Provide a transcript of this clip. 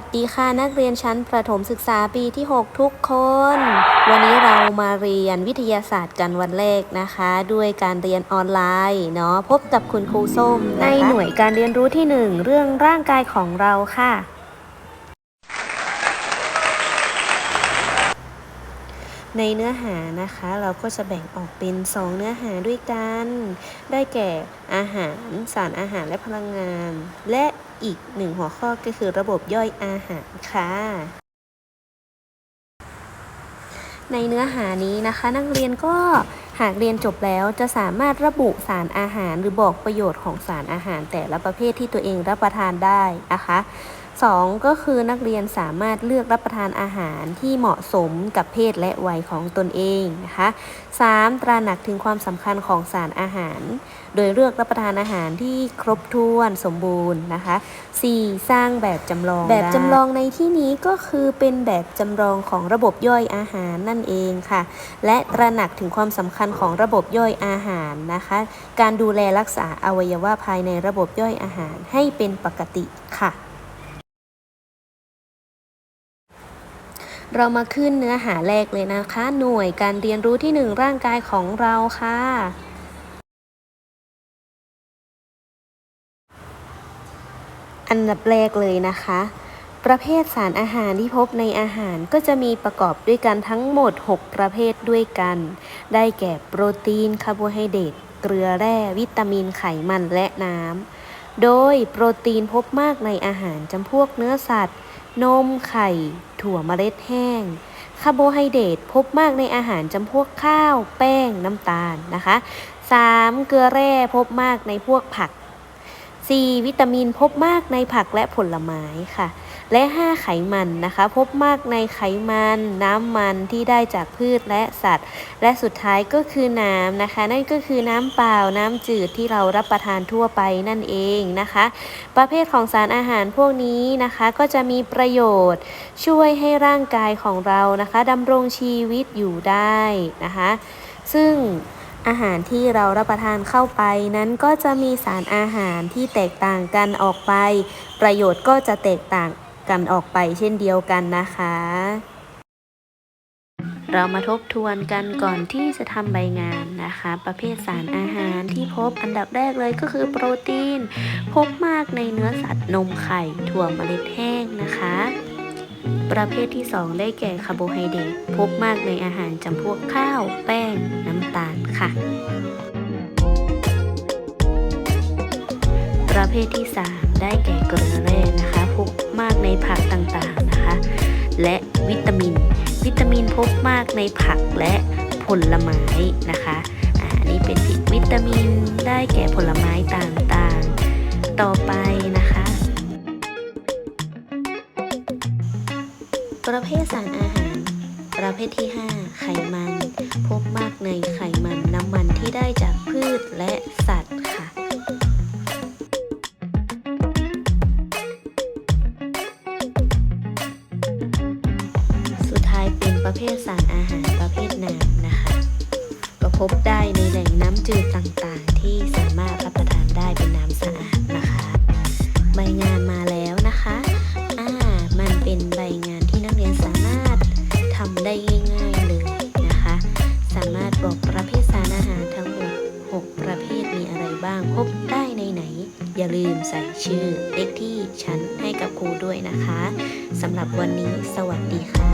วัสดีค่ะนักเรียนชั้นประถมศึกษาปีที่ 6 ทุกคน วันนี้เรามาเรียนวิทยาศาสตร์กันวันแรกนะคะ ด้วยการเรียนออนไลน์เนาะพบกับคุณครูส้มในหน่วยการเรียนรู้ที่ 1 เรื่องร่างกายของเราค่ะ ในเนื้อหานะคะเราก็จะแบ่งออกเป็น 2 เนื้อหาด้วยกัน ได้แก่อาหาร สารอาหารและพลังงาน และอีกหนึ่งหัวข้อก็คือระบบย่อยอาหารค่ะในเนื้อหานี้นะคะ นักเรียนก็ หากเรียนจบแล้วจะสามารถระบุสารอาหารหรือบอกประโยชน์ของสารอาหารแต่ละประเภทที่ตัวเองรับประทานได้นะคะ2ก็คือนักเรียนสามารถเลือกรับประทานอาหารที่เหมาะสมกับเพศและวัยของตนเองนะคะ 3. ตระหนักถึงความสำคัญของสารอาหาร โดยเลือกรับประทานอาหารที่ครบถ้วนสมบูรณ์นะคะ 4. สร้างแบบจำลอง แบบจำลองในที่นี้ก็คือเป็นแบบจำลองของระบบย่อยอาหารนั่นเองค่ะ และตระหนักถึงความสำคัญของระบบย่อยอาหารนะคะ การดูแลรักษาอวัยวะภายในระบบย่อยอาหารให้เป็นปกติค่ะ เรามาขึ้นเนื้อหาแรกเลยนะคะ หน่วยการเรียนรู้ที่หนึ่งร่างกายของเราค่ะอันดับแรกเลยนะคะ ประเภทสารอาหารที่พบในอาหารก็จะมีประกอบด้วยกันทั้งหมด 6 ประเภทด้วยกัน ได้แก่โปรตีนคาร์โบไฮเดรตเกลือแร่วิตามินไขมันและน้ำ โดยโปรตีนพบมากในอาหารจำพวกเนื้อสัตว์ นมไข่ ถั่วเมล็ดแห้งคาร์โบไฮเดรตพบมากในอาหารจำพวกข้าว แป้ง น้ำตาลนะคะ 3. เกลือแร่พบมากในพวกผัก 4. วิตามินพบมากในผักและผลไม้ค่ะ และ 5 ไขมันนะคะ พบมากในไขมันน้ำมันที่ได้จากพืชและสัตว์ และสุดท้ายก็คือน้ำนะคะ นั่นก็คือน้ำเปล่าน้ำจืดที่เรารับประทานทั่วไปนั่นเองนะคะ ประเภทของสารอาหารพวกนี้นะคะ ก็จะมีประโยชน์ ช่วยให้ร่างกายของเรานะคะดำรงชีวิตอยู่ได้นะคะ ซึ่งอาหารที่เรารับประทานเข้าไปนั้นก็จะมีสารอาหารที่แตกต่างกันออกไป ประโยชน์ก็จะแตกต่าง กันออกไปเช่นเดียวกันนะคะ เรามาทบทวนกันก่อนที่จะทำใบงานนะคะ ประเภทสารอาหารที่พบอันดับแรกเลยก็คือโปรตีน พบมากในเนื้อสัตว์นมไข่ถั่วเมล็ดแห้งนะคะประเภทที่ 2 ได้แก่คาร์โบไฮเดรตพบมากในอาหารจำพวกข้าว แป้ง น้ำตาลค่ะ ประเภทที่ 3 ได้แก่เกลือแร่นะคะพบ มากในผักต่างๆนะคะ และวิตามิน วิตามินพบมากในผักและผลไม้นะคะอันนี้เป็นวิตามินได้แก่ผลไม้ต่างๆ ต่อไปนะคะ ประเภทสารอาหาร ประเภทที่ 5 ไขมัน พบมากในไขมันน้ำมันที่ได้จากพืชและสัตว์ เภทสารอาหารประเภทน้ำนะคะ ก็พบได้ในแหล่งน้ำจืดต่างๆ ที่สามารถรับประทานได้เป็นน้ำสะอาดนะคะ ใบงานมาแล้วนะคะอ่ามันเป็นใบงานที่นักเรียนสามารถทำได้ง่ายๆเลยนะคะ สามารถบอกประเภทสารอาหารทั้งหมด6ประเภทมีอะไรบ้างพบได้ในไหน อย่าลืมใส่ชื่อเลขที่ชั้นให้กับครูด้วยนะคะสำหรับวันนี้สวัสดีค่ะ